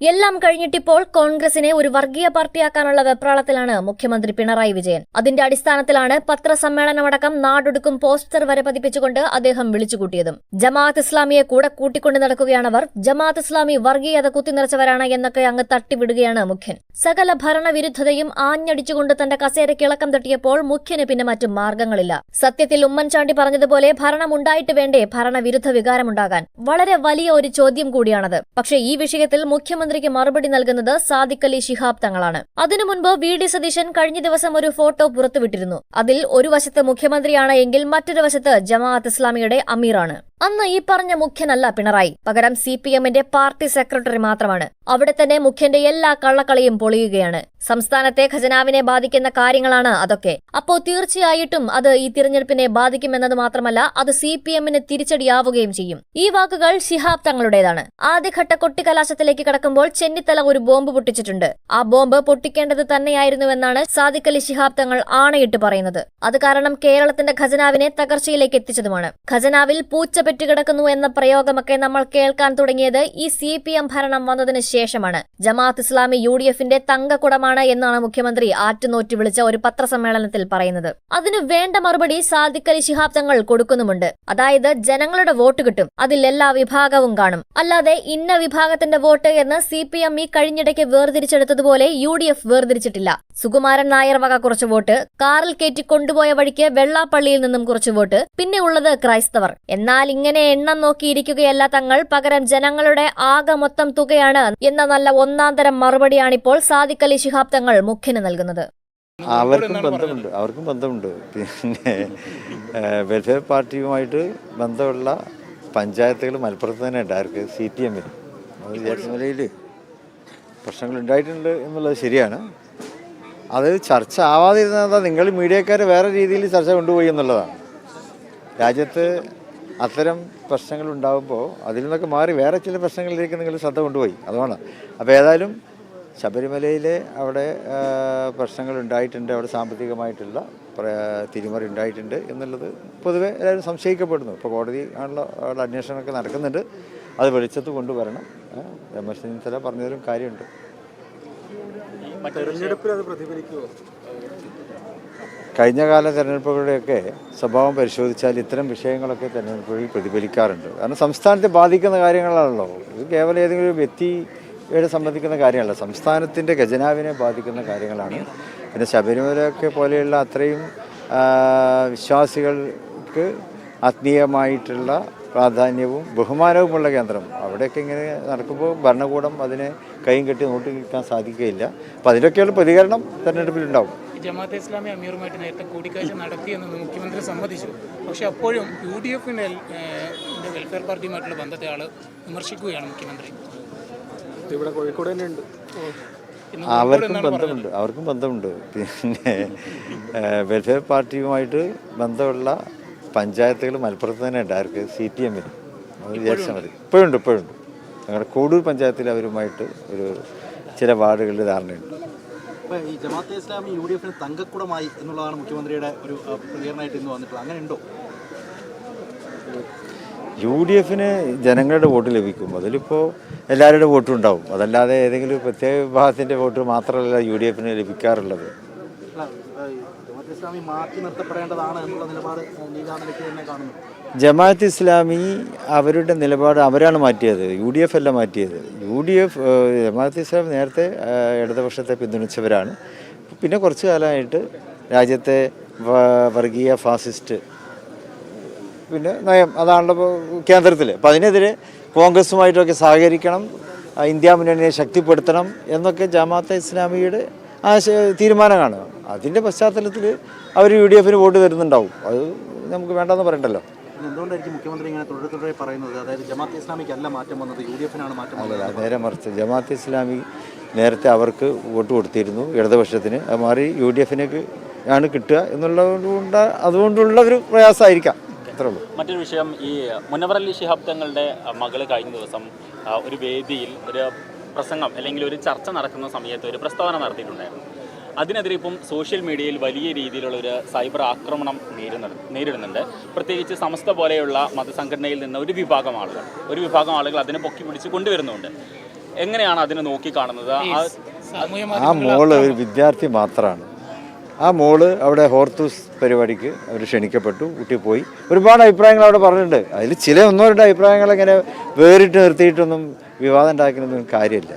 എല്ലാം കഴിഞ്ഞിട്ടിപ്പോൾ കോൺഗ്രസിനെ ഒരു വർഗീയ പാർട്ടിയാക്കാനുള്ള വെപ്രാളത്തിലാണ് മുഖ്യമന്ത്രി പിണറായി വിജയൻ. അതിന്റെ അടിസ്ഥാനത്തിലാണ് പത്രസമ്മേളനമടക്കം നാടൊടുക്കും പോസ്റ്റർ വരെ പതിപ്പിച്ചുകൊണ്ട് അദ്ദേഹം വിളിച്ചുകൂട്ടിയതും. ജമാഅത്ത് ഇസ്ലാമിയെ കൂടെ കൂട്ടിക്കൊണ്ടു നടക്കുകയാണവർ. ജമാഅത്ത് ഇസ്ലാമി വർഗീയത കുത്തിനിറച്ചവരാണ് എന്നൊക്കെ അങ്ങ് തട്ടിവിടുകയാണ് മുഖ്യൻ. സകല ഭരണവിരുദ്ധതയും ആഞ്ഞടിച്ചുകൊണ്ട് തന്റെ കസേരക്കിളക്കം തട്ടിയപ്പോൾ മുഖ്യന് പിന്നെ മറ്റു മാർഗങ്ങളില്ല. സത്യത്തിൽ ഉമ്മൻചാണ്ടി പറഞ്ഞതുപോലെ ഭരണമുണ്ടായിട്ട് വേണ്ടേ ഭരണവിരുദ്ധ വികാരമുണ്ടാകാൻ? വളരെ വലിയ ഒരു ചോദ്യം കൂടിയാണത്. പക്ഷേ ഈ വിഷയത്തിൽ മുഖ്യമന്ത്രിക്ക് മറുപടി നൽകുന്നത് സാദിഖ് അലി ശിഹാബ് തങ്ങളാണ്. അതിനു മുൻപ് വി ഡി സതീശൻ കഴിഞ്ഞ ദിവസം ഒരു ഫോട്ടോ പുറത്തുവിട്ടിരുന്നു. അതിൽ ഒരു വശത്ത് മുഖ്യമന്ത്രിയാണ് എങ്കിൽ മറ്റൊരു വശത്ത് ജമാഅത്ത് ഇസ്ലാമിയുടെ അമീറാണ്. അന്ന് ഈ പറഞ്ഞ മുഖ്യനല്ല പിണറായി. പകരം സി പി എമ്മിന്റെ പാർട്ടി സെക്രട്ടറി മാത്രമാണ്. അവിടെ തന്നെ മുഖ്യന്റെ എല്ലാ കള്ളക്കളിയും പൊളിയുകയാണ്. സംസ്ഥാനത്തെ ഖജനാവിനെ ബാധിക്കുന്ന കാര്യങ്ങളാണ് അതൊക്കെ. അപ്പോ തീർച്ചയായിട്ടും അത് ഈ തിരഞ്ഞെടുപ്പിനെ ബാധിക്കുമെന്നത് മാത്രമല്ല അത് സി പി എമ്മിന് തിരിച്ചടിയാവുകയും ചെയ്യും. ഈ വാക്കുകൾ ശിഹാബ് തങ്ങളുടേതാണ്. ആദ്യഘട്ട കൊട്ടിക്കലാശത്തിലേക്ക് കടക്കുമ്പോൾ ചെന്നിത്തല ഒരു ബോംബ് പൊട്ടിച്ചിട്ടുണ്ട്. ആ ബോംബ് പൊട്ടിക്കേണ്ടത് തന്നെയായിരുന്നുവെന്നാണ് സാദിഖ് അലി ശിഹാബ് തങ്ങൾ ആണയിട്ട് പറയുന്നത്. അത് കാരണം കേരളത്തിന്റെ ഖജനാവിനെ തകർച്ചയിലേക്ക് എത്തിച്ചതുമാണ്. ഖജനാവിൽ പൂച്ച പെറ്റുകിടക്കുന്നു എന്ന പ്രയോഗമൊക്കെ നമ്മൾ കേൾക്കാൻ തുടങ്ങിയത് ഈ സി പി എം ഭരണം വന്നതിന് ശേഷമാണ്. ജമാഅത്ത് ഇസ്ലാമി യു ഡി എഫിന്റെ തങ്കക്കുടമാണ് എന്നാണ് മുഖ്യമന്ത്രി ആറ്റുനോറ്റ് വിളിച്ച ഒരു പത്രസമ്മേളനത്തിൽ പറയുന്നത്. അതിനു വേണ്ട മറുപടി സാദിഖ് അലി ശിഹാബ് തങ്ങൾ കൊടുക്കുന്നുമുണ്ട്. അതായത് ജനങ്ങളുടെ വോട്ട് കിട്ടും. അതിൽ എല്ലാ വിഭാഗവും കാണും. അല്ലാതെ ഇന്ന വിഭാഗത്തിന്റെ വോട്ട് എന്ന് സി പി എം ഈ കഴിഞ്ഞിടയ്ക്ക് വേർതിരിച്ചെടുത്തതുപോലെ യു ഡി എഫ് വേർതിരിച്ചിട്ടില്ല. സുകുമാരൻ നായർ വക കുറച്ച് വോട്ട് കാറിൽ കയറ്റി കൊണ്ടുപോയ വഴിക്ക് വെള്ളാപ്പള്ളിയിൽ നിന്നും കുറച്ച് വോട്ട് പിന്നെ ഉള്ളത് ക്രൈസ്തവർ. എന്നാൽ ഇങ്ങനെ എണ്ണം നോക്കിയിരിക്കുകയല്ല തങ്ങൾ. പകരം ജനങ്ങളുടെ ആകെ മൊത്തം തുകയാണ് എന്ന നല്ല ഒന്നാന്തരം മറുപടിയാണിപ്പോൾ സാദിഖ് അലി ശിഹാബ് തങ്ങൾ മുഖ്യന് നൽകുന്നത്. അവർക്കും ബന്ധമുണ്ട്. അവർക്കും ബന്ധമുണ്ട്. പിന്നെ വെൽഫെയർ പാർട്ടിയുമായിട്ട് ബന്ധമുള്ള പഞ്ചായത്തുകൾ മലപ്പുറത്ത് തന്നെ ഉണ്ട്. ആർക്ക്? സി എമ്മിന്. അത് നിലയിൽ പ്രശ്നങ്ങൾ ഉണ്ടായിട്ടുണ്ട് എന്നുള്ളത് ശരിയാണ്. അത് ചർച്ച ആവാതിരുന്നത് നിങ്ങൾ മീഡിയക്കാർ വേറെ രീതിയിൽ ചർച്ച കൊണ്ടുപോയി എന്നുള്ളതാണ്. രാജ്യത്ത് അത്തരം പ്രശ്നങ്ങൾ ഉണ്ടാകുമ്പോൾ അതിൽ നിന്നൊക്കെ മാറി വേറെ ചില പ്രശ്നങ്ങളിലേക്ക് നിങ്ങൾ ശ്രദ്ധ കൊണ്ടുപോയി. അതുമാണ്. അപ്പോൾ ഏതായാലും ശബരിമലയിലെ അവിടെ പ്രശ്നങ്ങൾ ഉണ്ടായിട്ടുണ്ട് അവിടെ സാമ്പത്തികമായിട്ടുള്ള തിരിമറി ഉണ്ടായിട്ടുണ്ട് എന്നുള്ളത് പൊതുവെ എല്ലാവരും സംശയിക്കപ്പെടുന്നു. ഇപ്പോൾ കോടതി ആണല്ലോ അവിടെ അന്വേഷണമൊക്കെ നടക്കുന്നുണ്ട്. അത് വെളിച്ചത്ത് കൊണ്ടുവരണം. രമേശ് ചെന്നിത്തല പറഞ്ഞതിലും കാര്യമുണ്ട്. തെരഞ്ഞെടുപ്പിൽ അത് പ്രതിഫലിക്കുമോ കഴിഞ്ഞ കാല തെരഞ്ഞെടുപ്പുകളുടെയൊക്കെ സ്വഭാവം പരിശോധിച്ചാൽ ഇത്തരം വിഷയങ്ങളൊക്കെ തെരഞ്ഞെടുപ്പുകളിൽ പ്രതിഫലിക്കാറുണ്ട്. കാരണം സംസ്ഥാനത്തെ ബാധിക്കുന്ന കാര്യങ്ങളാണല്ലോ. ഇത് കേവലം ഏതെങ്കിലും ഒരു വ്യക്തിയെ സംബന്ധിക്കുന്ന കാര്യമല്ല. സംസ്ഥാനത്തിന്റെ ഖജനാവിനെ ബാധിക്കുന്ന കാര്യങ്ങളാണ്. പിന്നെ ശബരിമലയൊക്കെ പോലെയുള്ള അത്രയും വിശ്വാസികൾക്ക് ആത്മീയമായിട്ടുള്ള പ്രാധാന്യവും ബഹുമാനവുമുള്ള കേന്ദ്രം. അവിടെയൊക്കെ ഇങ്ങനെ നടക്കുമ്പോൾ ഭരണകൂടം അതിനെ കൈയും കെട്ടി നോട്ടി നിൽക്കാൻ സാധിക്കുകയില്ല. അപ്പോൾ അതിലൊക്കെയുള്ള പ്രതികരണം തെരഞ്ഞെടുപ്പിലുണ്ടാവും. ജമാഅത്തെ ഇസ്ലാമി അമീറുമായിട്ട് നേരത്തെ കൂടിക്കാഴ്ച നടത്തിയെന്ന് മുഖ്യമന്ത്രി സമ്മതിച്ചു. പക്ഷേ അപ്പോഴും യു ഡി എഫിന്റെ വെൽഫെയർ പാർട്ടിയുമായിട്ടുള്ള ബന്ധത്തെ ആൾ വിമർശിക്കുകയാണ് മുഖ്യമന്ത്രി. ഇവിടെ കോഴിക്കോട് തന്നെ ഉണ്ട്. അവർക്കും ബന്ധമുണ്ട്. അവർക്കും ബന്ധമുണ്ട്. പിന്നെ വെൽഫെയർ പാർട്ടിയുമായിട്ട് ബന്ധമുള്ള പഞ്ചായത്തുകൾ മലപ്പുറത്ത് തന്നെ ഉണ്ട്. ആർക്ക്? സി പി എമ്മിന്. വിചാരിച്ചാൽ മതി. ഇപ്പോഴുണ്ട് ഇപ്പോഴുണ്ട്. ഞങ്ങളുടെ കൂടൂർ പഞ്ചായത്തിൽ അവരുമായിട്ട് ഒരു ചില വാർഡുകളിൽ ധാരണയുണ്ട്. ഇപ്പൊ ഈ ജമാഅത്തെ ഇസ്ലാമി യു ഡി എഫിന് തങ്കക്കുടമായി എന്നുള്ളതാണ് മുഖ്യമന്ത്രിയുടെ ഒരു പ്രതികരണമായിട്ട് ഇന്ന് വന്നിട്ടുള്ളത്. അങ്ങനെ ഉണ്ടോ? യു ഡി എഫിന് ജനങ്ങളുടെ വോട്ട് ലഭിക്കും. അതിലിപ്പോൾ എല്ലാവരുടെ വോട്ടും ഉണ്ടാവും. അതല്ലാതെ ഏതെങ്കിലും പ്രത്യേക വിഭാഗത്തിന്റെ വോട്ട് മാത്രമല്ല യു ഡി എഫിന് ലഭിക്കാറുള്ളത് ഇസ്ലാമി മാറ്റി നിർത്തപ്പെടേണ്ടതാണ് എന്നുള്ള നിലപാട് നീതാ നിലയ്ക്ക് തന്നെ കാണുന്നു. ജമാഅത്ത് ഇസ്ലാമി അവരുടെ നിലപാട് അവരാണ് മാറ്റിയത് യു ഡി എഫ് അല്ല മാറ്റിയത്. U D F Jamaat Islam നേരത്തെ ഇടതുപക്ഷത്തെ പിന്തുണച്ചവരാണ്. പിന്നെ കുറച്ച് കാലമായിട്ട് രാജ്യത്തെ വർഗീയ ഫാസിസ്റ്റ് പിന്നെ നയം അതാണല്ലോ കേന്ദ്രത്തിൽ അപ്പോൾ അതിനെതിരെ കോൺഗ്രസുമായിട്ടൊക്കെ സഹകരിക്കണം ഇന്ത്യ മുന്നണിയെ ശക്തിപ്പെടുത്തണം എന്നൊക്കെ ജമാഅത്തെ ഇസ്ലാമിയുടെ ആശ തീരുമാനമാണ് അതിന്റെ പശ്ചാത്തലത്തിൽ അവർ യു ഡി എഫിന് വോട്ട് തരുന്നുണ്ടാവും. അത് നമുക്ക് വേണ്ടെന്ന് പറയണ്ടല്ലോ. പിന്നെ എന്തുകൊണ്ടായിരിക്കും മുഖ്യമന്ത്രി ഇങ്ങനെ തുടരെ തുടരെ പറയുന്നത്? അതായത് ജമാഅത്ത് ഇസ്ലാമിക്ക് അല്ല മാറ്റം വന്നത് യു ഡി എഫിനാണ് മാറ്റം അല്ലല്ല നേരെ മറിച്ച് ജമാഅത്ത് ഇസ്ലാമി നേരത്തെ അവർക്ക് വോട്ട് കൊടുത്തിരുന്നു ഇടതുപക്ഷത്തിന്. അത് മാറി യു ഡി എഫിനേക്ക് ആണ് കിട്ടുക എന്നുള്ളതുകൊണ്ട് അതുകൊണ്ടുള്ള ഒരു പ്രയാസമായിരിക്കാം. അത്രേ ഉള്ളൂ. മറ്റൊരു വിഷയം ഈ മുനവർ അലി ശിഹാബ് തങ്ങളുടെ മകൾ കഴിഞ്ഞ ദിവസം ഒരു വേദിയിൽ ഒരു പ്രസംഗം അല്ലെങ്കിൽ ഒരു ചർച്ച നടക്കുന്ന സമയത്ത് ഒരു പ്രസ്താവന നടത്തിയിട്ടുണ്ടായിരുന്നു. അതിനെതിരെ ഇപ്പം സോഷ്യൽ മീഡിയയിൽ വലിയ രീതിയിലുള്ള ഒരു സൈബർ ആക്രമണം നേരിടുന്നുണ്ട് നേരിടുന്നുണ്ട്. പ്രത്യേകിച്ച് സമസ്ത പോലെയുള്ള മതസംഘടനയിൽ നിന്ന് ഒരു വിഭാഗം ആളുകൾ ഒരു വിഭാഗം ആളുകൾ അതിനെ പൊക്കി പിടിച്ച് കൊണ്ടുവരുന്നുണ്ട്. എങ്ങനെയാണ് അതിനെ നോക്കിക്കാണുന്നത് ആ മോൾ ഒരു വിദ്യാർത്ഥി മാത്രമാണ് ആ മോൾ അവിടെ ഹോർത്തൂസ് പരിപാടിക്ക് അവർ ക്ഷണിക്കപ്പെട്ടു കുട്ടി പോയി. ഒരുപാട് അഭിപ്രായങ്ങൾ അവിടെ പറഞ്ഞിട്ടുണ്ട്. അതിൽ ചില ഒന്നോ രണ്ടോ അഭിപ്രായങ്ങൾ ഇങ്ങനെ വേറിട്ട് നിർത്തിയിട്ടൊന്നും വിവാദം ഉണ്ടാക്കുന്നൊന്നും കാര്യമില്ല.